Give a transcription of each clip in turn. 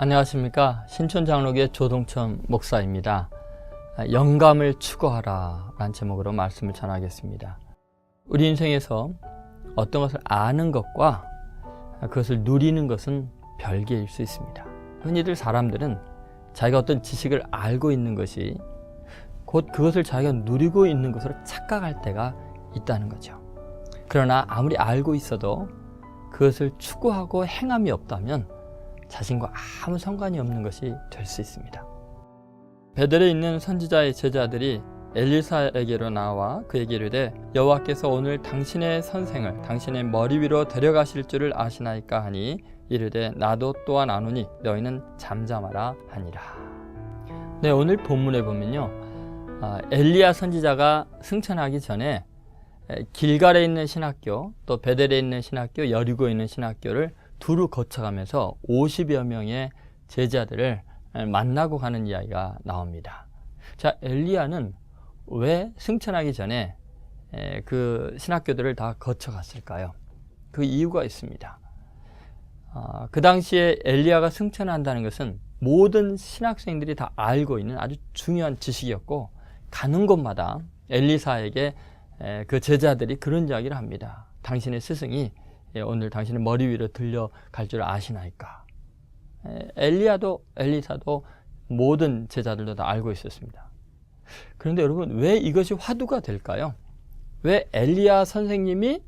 안녕하십니까 신촌장로교 조동천 목사입니다. 영감을 추구하라 라는 제목으로 말씀을 전하겠습니다. 우리 인생에서 어떤 것을 아는 것과 그것을 누리는 것은 별개일 수 있습니다. 흔히들 사람들은 자기가 어떤 지식을 알고 있는 것이 곧 그것을 자기가 누리고 있는 것으로 착각할 때가 있다는 거죠. 그러나 아무리 알고 있어도 그것을 추구하고 행함이 없다면 자신과 아무 상관이 없는 것이 될 수 있습니다. 베델에 있는 선지자의 제자들이 엘리사에게로 나와 그에게 이르되 여호와께서 오늘 당신의 선생을 당신의 머리 위로 데려가실 줄을 아시나이까 하니 이르되 나도 또한 아노니 너희는 잠잠하라 하니라. 네 오늘 본문에 보면요 아, 엘리야 선지자가 승천하기 전에 길갈에 있는 신학교 또 베델에 있는 신학교 여리고에 있는 신학교를 두루 거쳐가면서 50여 명의 제자들을 만나고 가는 이야기가 나옵니다. 자, 엘리야는 왜 승천하기 전에 그 신학교들을 다 거쳐갔을까요? 그 이유가 있습니다. 아, 그 당시에 엘리야가 승천한다는 것은 모든 신학생들이 다 알고 있는 아주 중요한 지식이었고 가는 곳마다 엘리사에게 그 제자들이 그런 이야기를 합니다. 당신의 스승이 오늘 당신의 머리 위로 들려갈 줄 아시나이까. 엘리야도 엘리사도 모든 제자들도 다 알고 있었습니다. 그런데 여러분 왜 이것이 화두가 될까요? 왜 엘리야 선생님이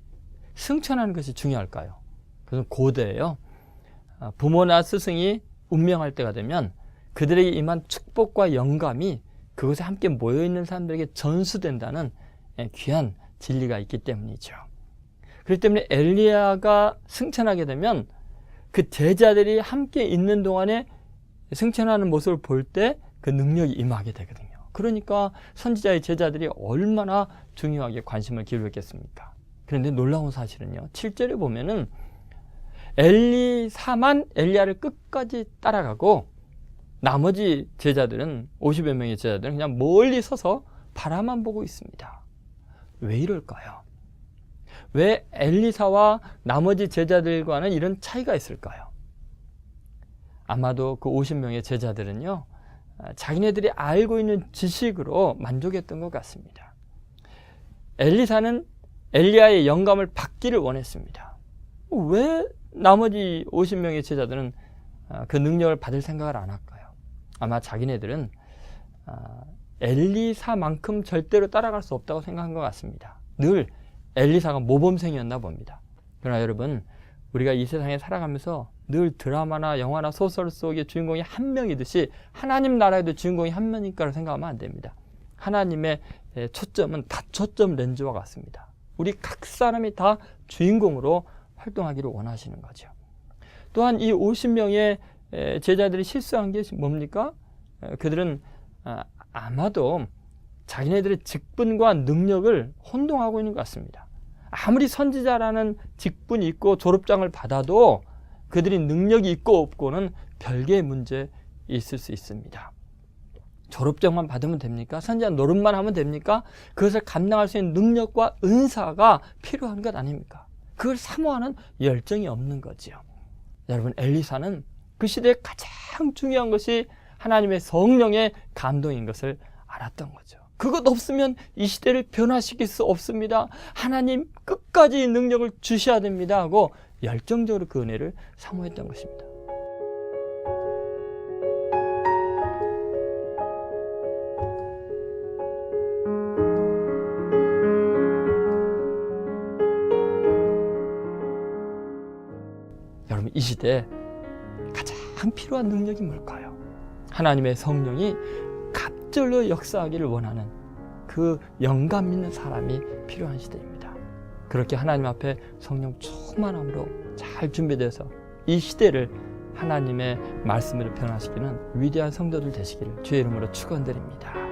승천하는 것이 중요할까요? 그것은 고대예요. 부모나 스승이 운명할 때가 되면 그들에게 임한 축복과 영감이 그곳에 함께 모여 있는 사람들에게 전수된다는 귀한 진리가 있기 때문이죠. 그렇기 때문에 엘리야가 승천하게 되면 그 제자들이 함께 있는 동안에 승천하는 모습을 볼 때 그 능력이 임하게 되거든요. 그러니까 선지자의 제자들이 얼마나 중요하게 관심을 기울였겠습니까? 그런데 놀라운 사실은요. 7절에 보면은 엘리사만 엘리야를 끝까지 따라가고 나머지 제자들은 50여 명의 제자들은 그냥 멀리 서서 바라만 보고 있습니다. 왜 이럴까요? 왜 엘리사와 나머지 제자들과는 이런 차이가 있을까요? 아마도 그 50명의 제자들은요, 자기네들이 알고 있는 지식으로 만족했던 것 같습니다. 엘리사는 엘리야의 영감을 받기를 원했습니다. 왜 나머지 50명의 제자들은 그 능력을 받을 생각을 안 할까요? 아마 자기네들은 엘리사만큼 절대로 따라갈 수 없다고 생각한 것 같습니다. 늘 엘리사가 모범생이었나 봅니다. 그러나 여러분, 우리가 이 세상에 살아가면서 늘 드라마나 영화나 소설 속의 주인공이 한 명이듯이 하나님 나라에도 주인공이 한 명일까를 생각하면 안 됩니다. 하나님의 초점은 다초점 렌즈와 같습니다. 우리 각 사람이 다 주인공으로 활동하기를 원하시는 거죠. 또한 이 50명의 제자들이 실수한 게 뭡니까? 그들은 아마도 자기네들의 직분과 능력을 혼동하고 있는 것 같습니다. 아무리 선지자라는 직분이 있고 졸업장을 받아도 그들이 능력이 있고 없고는 별개의 문제 있을 수 있습니다. 졸업장만 받으면 됩니까? 선지자 노릇만 하면 됩니까? 그것을 감당할 수 있는 능력과 은사가 필요한 것 아닙니까? 그걸 사모하는 열정이 없는 거지요. 여러분, 엘리사는 그 시대에 가장 중요한 것이 하나님의 성령의 감동인 것을 알았던 거죠. 그것 없으면 이 시대를 변화시킬 수 없습니다. 하나님 끝까지 능력을 주셔야 됩니다. 하고 열정적으로 그 은혜를 사모했던 것입니다. 여러분 이 시대에 가장 필요한 능력이 뭘까요? 하나님의 성령이 갑 절로 역사하기를 원하는 그 영감 있는 사람이 필요한 시대입니다. 그렇게 하나님 앞에 성령 충만함으로 잘 준비돼서 이 시대를 하나님의 말씀으로 변화시키는 위대한 성도들 되시기를 주의 이름으로 축원드립니다.